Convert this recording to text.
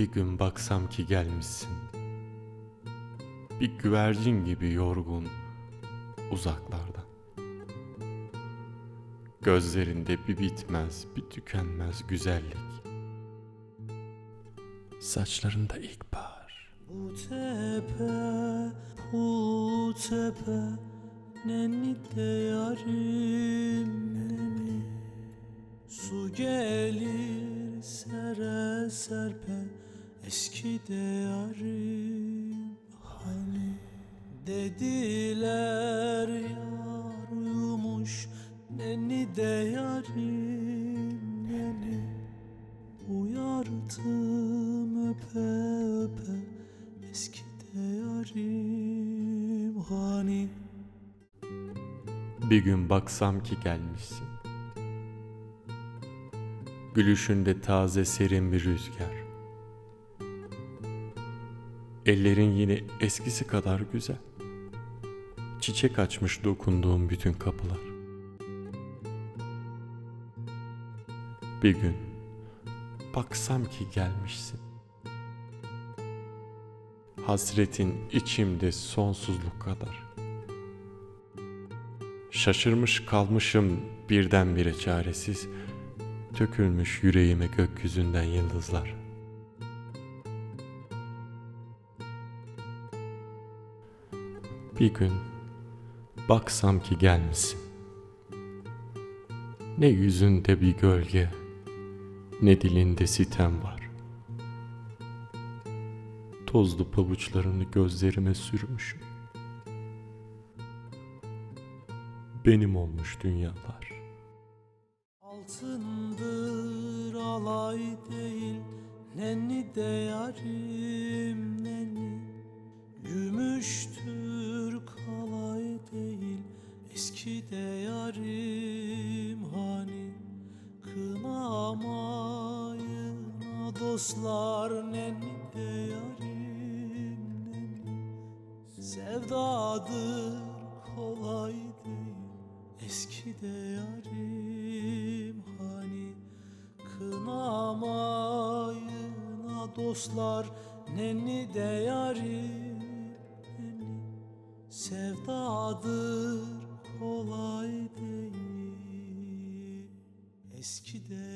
Bir gün baksam ki gelmişsin. Bir güvercin gibi yorgun uzaklardan. Gözlerinde bir bitmez, bir tükenmez güzellik. Saçlarında ilkbahar. Bu tepe, bu tepe Nenni de yarim nenni Su gelir sere serpe Eski de yarim hani Dediler yar uyumuş Nenni de yarim nenni Uyardım öpe öpe Eski de yarim hani Bir gün baksam ki gelmişsin. Gülüşünde taze serin bir rüzgar. Ellerin yine eskisi kadar güzel. Çiçek açmış dokunduğum bütün kapılar. Bir gün baksam ki gelmişsin. Hasretin içimde sonsuzluk kadar. Şaşırmış kalmışım birdenbire çaresiz, dökülmüş yüreğime gökyüzünden yıldızlar. Bir gün baksam ki gelmişsin. Ne yüzünde bir gölge, ne dilinde sitem var. Tozlu pabuçlarını gözlerime sürmüşüm. Benim olmuş dünyalar. Altındır alay değil Nenni de yarim nenni Gümüştür Dostlar Nenni de yarim nenni Sevdadır kolay değil. Eski de yarim hani? Kınamayına dostlar Nenni de yarim nenni Sevdadır kolay değil. Eski de